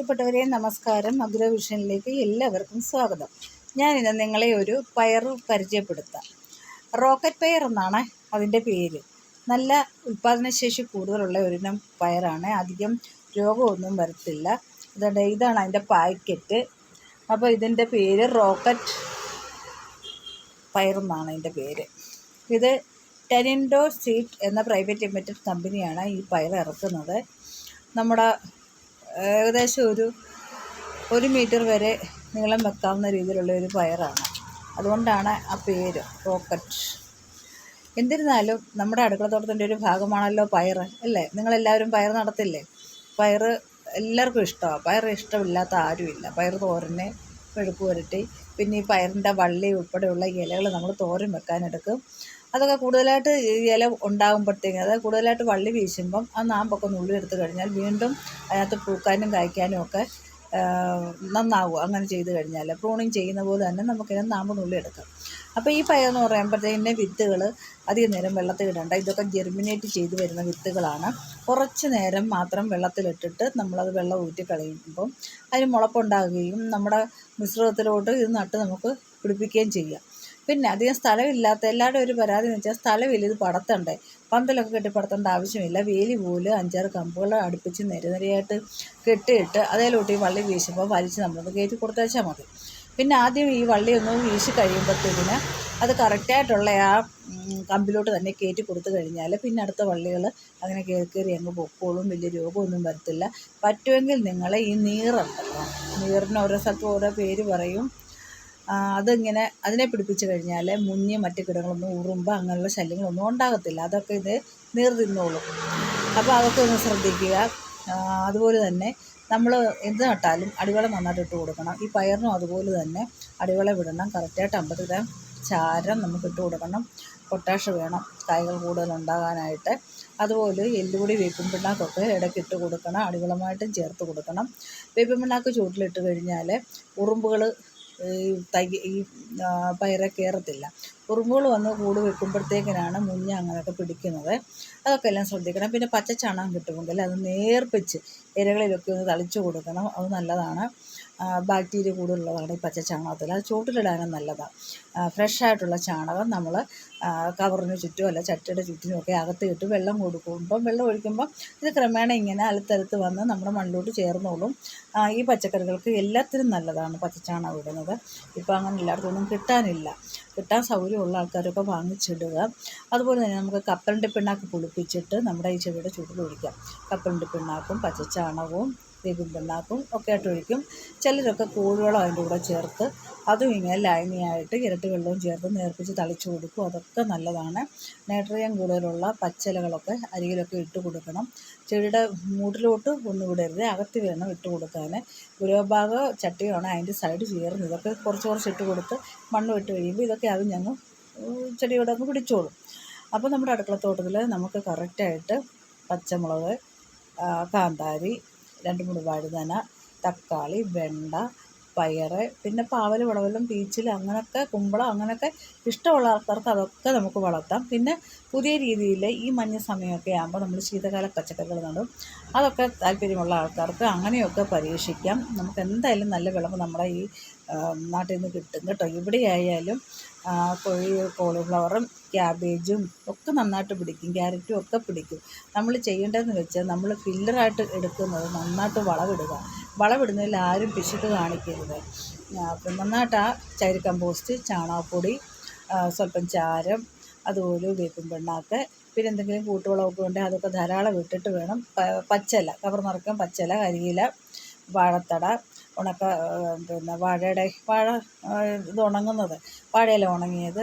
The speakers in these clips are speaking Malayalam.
പ്രിയപ്പെട്ടവരെ നമസ്കാരം. അഗ്രവിഷനിലേക്ക് എല്ലാവർക്കും സ്വാഗതം. ഞാൻ ഇന്ന് നിങ്ങളെ ഒരു പയർ പരിചയപ്പെടുത്താം. റോക്കറ്റ് പയർ എന്നാണ് അതിന്റെ പേര്. നല്ല ഉൽപ്പാദനശേഷി കൂടുതലുള്ള ഒരിനം പയറാണ്. അധികം രോഗമൊന്നും വരത്തില്ല. അതുകൊണ്ട് ഇതാണ് അതിന്റെ പാക്കറ്റ്. അപ്പോൾ ഇതിന്റെ പേര് റോക്കറ്റ് പയർ എന്നാണ് അതിന്റെ പേര്. ഇത് ടെനിൻഡോ സീറ്റ് എന്ന പ്രൈവറ്റ് ലിമിറ്റഡ് കമ്പനിയാണ് ഈ പയർ ഇറക്കുന്നത്. നമ്മുടെ ഏകദേശം ഒരു ഒരു മീറ്റർ വരെ നീളം വെക്കാവുന്ന രീതിയിലുള്ള ഒരു പയറാണ്. അതുകൊണ്ടാണ് ആ പേര് റോക്കറ്റ്. എന്നിരുന്നാലും നമ്മുടെ അടുക്കളത്തോട്ടത്തിന്റെ ഒരു ഭാഗമാണല്ലോ പയർ അല്ലേ? നിങ്ങളെല്ലാവരും പയർ നടത്തില്ലേ? പയർ എല്ലാവർക്കും ഇഷ്ടമാണ്. പയർ ഇഷ്ടമില്ലാത്ത ആരുമില്ല. പയർ തോരന് മെഴുക്ക് പുരട്ടി പിന്നെ ഈ പയറിന്റെ വള്ളി ഉൾപ്പെടെയുള്ള ഇലകൾ നമ്മൾ തോരൻ വെക്കാനെടുക്കും അതൊക്കെ കൂടുതലായിട്ട് ഇല ഉണ്ടാകുമ്പോഴത്തേക്കും അതായത് കൂടുതലായിട്ട് വള്ളി വീശുമ്പം ആ നാമ്പൊക്കെ നുള്ളിയെടുത്ത് കഴിഞ്ഞാൽ വീണ്ടും അതിനകത്ത് പൂക്കാനും കായ്ക്കാനും ഒക്കെ നന്നാവും അങ്ങനെ ചെയ്ത് കഴിഞ്ഞാൽ പ്രൂണിങ് ചെയ്യുന്ന പോലെ തന്നെ നമുക്കിതിനെ നാമ്പ് നുള്ളി എടുക്കാം. അപ്പോൾ ഈ പയർ എന്ന് പറയുമ്പോഴത്തേക്കിന്റെ വിത്തുകൾ അധികം നേരം വെള്ളത്തിൽ ഇടണ്ട. ഇതൊക്കെ ജെർമിനേറ്റ് ചെയ്ത് വരുന്ന വിത്തുകളാണ്. കുറച്ച് നേരം മാത്രം വെള്ളത്തിലിട്ടിട്ട് നമ്മളത് വെള്ളം ഊറ്റി കളയുമ്പം അതിന് മുളപ്പുണ്ടാകുകയും നമ്മുടെ മിശ്രിതത്തിലോട്ട് ഇത് നട്ട് നമുക്ക് പിടിപ്പിക്കുകയും ചെയ്യാം. പിന്നെ അധികം സ്ഥലമില്ലാത്ത എല്ലാവരുടെയും ഒരു പരാതി എന്ന് വെച്ചാൽ സ്ഥലമില്ല ഇത് പടത്തണ്ടേ. പന്തലൊക്കെ കെട്ടി പടത്തേണ്ട ആവശ്യമില്ല. വേലി പോലെ അഞ്ചാറ് കമ്പുകൾ അടുപ്പിച്ച് നിരനിരയായിട്ട് കെട്ടിയിട്ട് അതേലോട്ട് ഈ വള്ളി വീശുമ്പോൾ വലിച്ച് നമ്മളത് കയറ്റി കൊടുത്തേച്ചാൽ മതി. പിന്നെ ആദ്യം ഈ വള്ളി ഒന്ന് വീശി കഴിയുമ്പോഴത്തേക്കിന് അത് കറക്റ്റായിട്ടുള്ള ആ കമ്പിലോട്ട് തന്നെ കയറ്റി കൊടുത്തു കഴിഞ്ഞാൽ പിന്നെ അടുത്ത വള്ളികൾ അങ്ങനെ കയറി കയറി അങ്ങ് പൊക്കോളും വലിയ രോഗമൊന്നും വരത്തില്ല. പറ്റുമെങ്കിൽ നിങ്ങൾ ഈ നീറുണ്ടല്ലോ നീറിന് ഓരോ സ്ഥലത്തും ഓരോ പേര് പറയും. അതിങ്ങനെ അതിനെ പിടിപ്പിച്ച് കഴിഞ്ഞാൽ മുഞ്ഞ് മറ്റു കിടങ്ങളൊന്നും ഉറുമ്പ് അങ്ങനെയുള്ള ശല്യങ്ങളൊന്നും ഉണ്ടാകത്തില്ല. അതൊക്കെ ഇത് നീർ തിന്നോളും. അപ്പോൾ അതൊക്കെ ഒന്ന് ശ്രദ്ധിക്കുക. അതുപോലെ തന്നെ നമ്മൾ എന്ത് നട്ടാലും അടിവളം നന്നായിട്ട് ഇട്ട് കൊടുക്കണം. ഈ പയറിനും അതുപോലെ തന്നെ അടിവളം വിടണം കറക്റ്റായിട്ട് അമ്പത് ഗ്രാം ചാരം നമുക്ക് ഇട്ട് കൊടുക്കണം. പൊട്ടാഷ് വേണം കായ്കൾ കൂടുതൽ ഉണ്ടാകാനായിട്ട്. അതുപോലെ എല്ലുപൊടി വേപ്പിൻ പിണ്ണാക്കൊക്കെ ഇടയ്ക്ക് ഇട്ട് കൊടുക്കണം. അടിവളമായിട്ടും ചേർത്ത് കൊടുക്കണം. വേപ്പിൻ പിണ്ണാക്ക് ചൂട്ടിലിട്ട് കഴിഞ്ഞാൽ ഉറുമ്പുകൾ ഈ തൈ ഈ പയറെ കയറത്തില്ല ഉറുമ്പുകൾ വന്ന് കൂട് വെക്കുമ്പോഴത്തേക്കിനാണ് മുഞ്ഞ അങ്ങനെയൊക്കെ പിടിക്കുന്നത്. അതൊക്കെ എല്ലാം ശ്രദ്ധിക്കണം. പിന്നെ പച്ച ചാണകം കിട്ടുമെങ്കിൽ അത് നേർപ്പിച്ച് ഇരകളിലൊക്കെ ഒന്ന് തളിച്ചു കൊടുക്കണം. അത് നല്ലതാണ്. ബാക്ടീരിയ കൂടുതലുള്ളതാണ് ഈ പച്ച ചാണകത്തിൽ അത് ചൂട്ടിലിടാനും നല്ലതാണ് ഫ്രഷായിട്ടുള്ള ചാണകം നമ്മൾ കവറിന് ചുറ്റും അല്ല ചട്ടിയുടെ ചുറ്റിനുമൊക്കെ അകത്ത് ഇട്ട് വെള്ളം കൊടുക്കുമ്പം വെള്ളം ഒഴിക്കുമ്പം ഇത് ക്രമേണ ഇങ്ങനെ അലത്തലത്ത് വന്ന് നമ്മുടെ മണ്ണിലോട്ട് ചേർന്നോളും. ഈ പച്ചക്കറികൾക്ക് എല്ലാത്തിനും നല്ലതാണ് പച്ചച്ചാണകം ഇടുന്നത്. ഇപ്പോൾ അങ്ങനെ എല്ലായിടത്തൊന്നും കിട്ടാനില്ല. കിട്ടാൻ സൗകര്യമുള്ള ആൾക്കാരൊക്കെ വാങ്ങിച്ചിടുക. അതുപോലെ തന്നെ നമുക്ക് കപ്പലിന്റെ പിണ്ണാക്ക് പുളിപ്പിച്ചിട്ട് നമ്മുടെ ഈ ചെടിയുടെ ഒഴിക്കാം. കപ്പലിന്റെ പിണ്ണാക്കും പച്ചച്ചാണകവും പിണ്ണാക്കും ഒക്കെ ആയിട്ട് ഒഴിക്കും. ചിലരൊക്കെ കൂടുവെള്ളം അതിന്റെ കൂടെ ചേർത്ത് അതും ഇങ്ങനെ ലൈനിയായിട്ട് ഇരട്ടി വെള്ളവും ചേർത്ത് നേർപ്പിച്ച് തളിച്ചു കൊടുക്കും. അതൊക്കെ നല്ലതാണ്. നൈട്രജൻ കൂടുതലുള്ള പച്ചിലകളൊക്കെ അരികിലൊക്കെ ഇട്ട് കൊടുക്കണം. ചെടിയുടെ മൂട്ടിലോട്ട് ഒന്നും വിടരുത്. അകത്ത് വേണം ഇട്ട് കൊടുക്കാൻ ഗുരുഭാഗ ചട്ടിയാണ് അതിന്റെ സൈഡ് ചേർന്ന് ഇതൊക്കെ കുറച്ച് കുറച്ച് ഇട്ട് കൊടുത്ത് മണ്ണ് ഇട്ട് കഴിയുമ്പോൾ ഇതൊക്കെ അത് ഞങ്ങൾ ചെടിയോടെ അങ്ങ് പിടിച്ചോളും. അപ്പോൾ നമ്മുടെ അടുക്കളത്തോട്ടത്തിൽ നമുക്ക് കറക്റ്റായിട്ട് പച്ചമുളക് കാന്താരി രണ്ട് മൂന്ന് വഴുതന തക്കാളി വെണ്ട പയർ പിന്നെ പാവൽ വിളവെല്ലാം പീച്ചിൽ അങ്ങനെയൊക്കെ കുമ്പളം അങ്ങനെയൊക്കെ ഇഷ്ടമുള്ള ആൾക്കാർക്ക് അതൊക്കെ നമുക്ക് വളർത്താം. പിന്നെ പുതിയ രീതിയിൽ ഈ മഞ്ഞ സമയമൊക്കെ ആകുമ്പോൾ നമ്മൾ ശീതകാല പച്ചക്കറികൾ നടും. അതൊക്കെ താല്പര്യമുള്ള ആൾക്കാർക്ക് അങ്ങനെയൊക്കെ പരീക്ഷിക്കാം. നമുക്ക് എന്തായാലും നല്ല വിളവ് നമ്മുടെ ഈ നാട്ടിൽ നിന്ന് കിട്ടും കേട്ടോ. ഇവിടെ ആയാലും കോഴി കോളിഫ്ലവറും ക്യാബേജും ഒക്കെ നന്നായിട്ട് പിടിക്കും. ക്യാരറ്റും ഒക്കെ പിടിക്കും. നമ്മൾ ചെയ്യേണ്ടതെന്ന് വെച്ചാൽ നമ്മൾ ഫില്ലറായിട്ട് എടുക്കുന്നത് നന്നായിട്ട് വളവിടുക. വളവിടുന്നതിൽ ആരും പിശുക്ക് കാണിക്കരുത്. നന്നായിട്ട് ആ ചൈരി കമ്പോസ്റ്റ് ചാണകപ്പൊടി സ്വല്പം ചാരം അതുപോലെ വേപ്പിൻ പെണ്ണാക്ക് പിന്നെ എന്തെങ്കിലും കൂട്ടുവളമൊക്കെ ഉണ്ടെങ്കിൽ അതൊക്കെ ധാരാളം ഇട്ടിട്ട് വേണം. പച്ചില കവർ നിറക്കാൻ പച്ചില കരിയില വാഴത്തട ഉണക്ക പിന്നെ വാഴയുടെ വാഴ ഇത് ഉണങ്ങുന്നത്. വാഴയില ഉണങ്ങിയത്?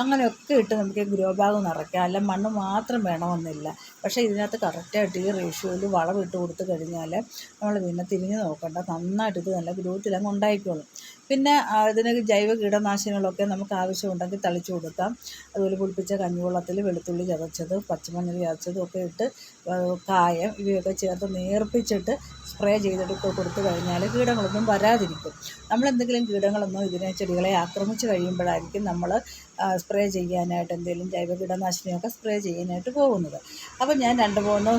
അങ്ങനെയൊക്കെ ഇട്ട് നമുക്ക് ഗ്രോ ബാഗ് നിറയ്ക്കാം. അല്ല മണ്ണ് മാത്രം വേണമെന്നില്ല. പക്ഷേ ഇതിനകത്ത് കറക്റ്റായിട്ട് ഈ റേഷ്യോയിൽ വളം ഇട്ട് കൊടുത്തു കഴിഞ്ഞാൽ നമ്മൾ പിന്നെ തിരിഞ്ഞ് നോക്കണ്ട. നന്നായിട്ട് ഇത് നല്ല ഗ്രോത്തിൽ അങ്ങ് ഉണ്ടായിക്കോളും. പിന്നെ ഇതിന് ജൈവ കീടനാശിനികളൊക്കെ നമുക്ക് ആവശ്യമുണ്ടെങ്കിൽ തളിച്ചു കൊടുക്കാം. അതുപോലെ പുളിപ്പിച്ച കഞ്ഞിവെള്ളത്തിൽ വെളുത്തുള്ളി ചതച്ചത് പച്ചമഞ്ഞൾ ചതച്ചതും ഒക്കെ ഇട്ട് കായം ഇവയൊക്കെ ചേർത്ത് നേർപ്പിച്ചിട്ട് സ്പ്രേ ചെയ്തിട്ട് കൊടുത്തു കഴിഞ്ഞാൽ കീടങ്ങളൊന്നും വരാതിരിക്കും. നമ്മളെന്തെങ്കിലും കീടങ്ങളൊന്നും ഇതിനെ ചെടികളെ ആക്രമിച്ച് കഴിയുമ്പോഴായിരിക്കും നമ്മൾ സ്പ്രേ ചെയ്യാനായിട്ട് എന്തെങ്കിലും ജൈവ കീടനാശിനിയൊക്കെ സ്പ്രേ ചെയ്യാനായിട്ട് പോകുന്നത്. അപ്പോൾ ഞാൻ രണ്ട് മൂന്ന്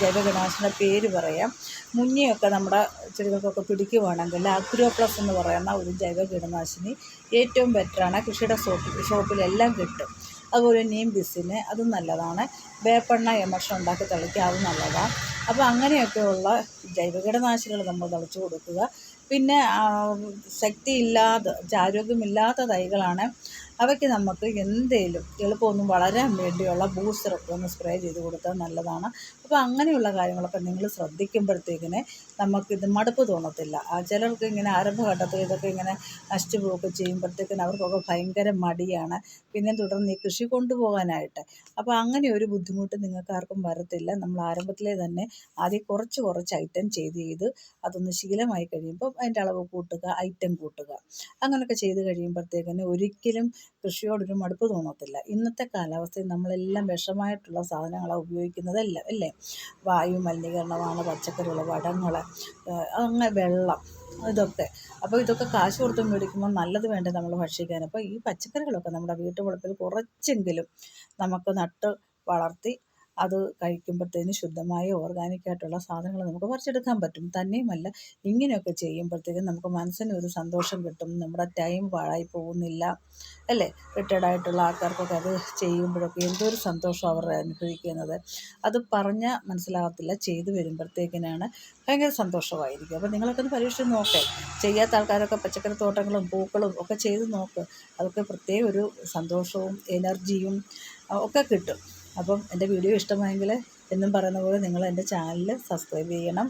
ജൈവ കീടനാശിനിയുടെ പേര് പറയാം. മുന്നിയൊക്കെ നമ്മുടെ ചെടികൾക്കൊക്കെ പിടിക്കുവാണെങ്കിൽ അക്രോ പ്ലസ് എന്ന് പറയുന്ന ഒരു ജൈവ കീടനാശിനി ഏറ്റവും ബെറ്ററാണ് കൃഷിയുടെ ഷോപ്പിൽ ഷോപ്പിലെല്ലാം കിട്ടും. അതുപോലെ നീം ബിസിന് അതും നല്ലതാണ്. വേപ്പെണ്ണ എമർഷൻ ഉണ്ടാക്കി തളിക്കുക അതും നല്ലതാണ്. അപ്പോൾ അങ്ങനെയൊക്കെയുള്ള ജൈവ കീടനാശിനികൾ നമ്മൾ തളിച്ചു കൊടുക്കുക. പിന്നെ ശക്തിയില്ലാത്ത ആരോഗ്യമില്ലാത്ത തൈകളാണ് അവയ്ക്ക് നമുക്ക് എന്തേലും എളുപ്പമൊന്നും വളരാൻ വേണ്ടിയുള്ള ബൂസ്റ്ററൊക്കെ ഒന്ന് സ്പ്രേ ചെയ്ത് കൊടുത്താൽ നല്ലതാണ്. അപ്പോൾ അങ്ങനെയുള്ള കാര്യങ്ങളൊക്കെ നിങ്ങൾ ശ്രദ്ധിക്കുമ്പോഴത്തേക്കിന് നമുക്കിത് മടുപ്പ് തോന്നത്തില്ല. ചിലർക്ക് ഇങ്ങനെ ആരംഭഘട്ടത്തിൽ ഇതൊക്കെ ഇങ്ങനെ നശിച്ചു പോവുകയൊക്കെ ചെയ്യുമ്പോഴത്തേക്കിന് അവർക്കൊക്കെ ഭയങ്കര മടിയാണ്. പിന്നെ തുടർന്ന് ഈ കൃഷി കൊണ്ടുപോകാനായിട്ട്. അപ്പോൾ അങ്ങനെ ഒരു ബുദ്ധിമുട്ട് നിങ്ങൾക്ക് ആർക്കും വരത്തില്ല. നമ്മൾ ആരംഭത്തിലെ തന്നെ ആദ്യം കുറച്ച് കുറച്ച് ഐറ്റം ചെയ്ത് ചെയ്ത് അതൊന്ന് ശീലമായി കഴിയുമ്പോൾ അതിന്റെ അളവ് കൂട്ടുക ഐറ്റം കൂട്ടുക. അങ്ങനെയൊക്കെ ചെയ്ത് കഴിയുമ്പോഴത്തേക്കിന് ഒരിക്കലും കൃഷിയോടൊരു മടുപ്പ് തോന്നത്തില്ല. ഇന്നത്തെ കാലാവസ്ഥയിൽ നമ്മളെല്ലാം വിഷമായിട്ടുള്ള സാധനങ്ങളാണ് ഉപയോഗിക്കുന്നതെല്ലാം അല്ലേ വായു മലിനീകരണമാണ് പച്ചക്കറികൾ വടങ്ങൾ അങ്ങനെ വെള്ളം ഇതൊക്കെ. അപ്പോൾ ഇതൊക്കെ കാശ് കൊടുത്ത് മേടിക്കുമ്പോൾ നല്ലത് വേണ്ടേ നമ്മൾ ഭക്ഷിക്കാൻ? അപ്പോൾ ഈ പച്ചക്കറികളൊക്കെ നമ്മുടെ വീട്ടുവളപ്പിൽ കുറച്ചെങ്കിലും നമുക്ക് നട്ട് വളർത്തി അത് കഴിക്കുമ്പോഴത്തേന് ശുദ്ധമായ ഓർഗാനിക് ആയിട്ടുള്ള സാധനങ്ങൾ നമുക്ക് പറിച്ചെടുക്കാൻ പറ്റും. തന്നെയുമല്ല ഇങ്ങനെയൊക്കെ ചെയ്യുമ്പോഴത്തേക്കും നമുക്ക് മനസ്സിന് ഒരു സന്തോഷം കിട്ടും. നമ്മുടെ ടൈം പാഴായി പോകുന്നില്ല അല്ലേ? റിട്ടയർഡ് ആയിട്ടുള്ള ആൾക്കാർക്കൊക്കെ അത് ചെയ്യുമ്പോഴൊക്കെ എന്തൊരു സന്തോഷം അവർ അനുഭവിക്കുന്നത്. അത് പറഞ്ഞാൽ മനസ്സിലാകത്തില്ല ചെയ്തു വരുമ്പോഴത്തേക്കിനാണ് ഭയങ്കര സന്തോഷമായിരിക്കും. അപ്പോൾ നിങ്ങളൊക്കെ ഒന്ന് പരീക്ഷിച്ച് നോക്കേ. ചെയ്യാത്ത ആൾക്കാരൊക്കെ പച്ചക്കറി തോട്ടങ്ങളും പൂക്കളും ഒക്കെ ചെയ്ത് നോക്ക്. അതൊക്കെ പ്രത്യേക ഒരു സന്തോഷവും എനർജിയും ഒക്കെ കിട്ടും. അപ്പം എന്റെ വീഡിയോ ഇഷ്ടമായെങ്കിൽ എന്നും പറയുന്ന പോലെ നിങ്ങൾ എന്റെ ചാനൽ സബ്സ്ക്രൈബ് ചെയ്യണം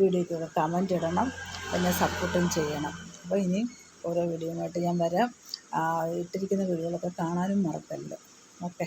വീഡിയോയ്ക്കൊക്കെ കമന്റ് ഇടണം എന്നെ സപ്പോർട്ടും ചെയ്യണം. അപ്പോൾ ഇനി ഓരോ വീഡിയോയുമായിട്ട് ഞാൻ വരാം. ഇട്ടിരിക്കുന്ന വീഡിയോകളൊക്കെ കാണാനും മറക്കരുത്. ഓക്കെ.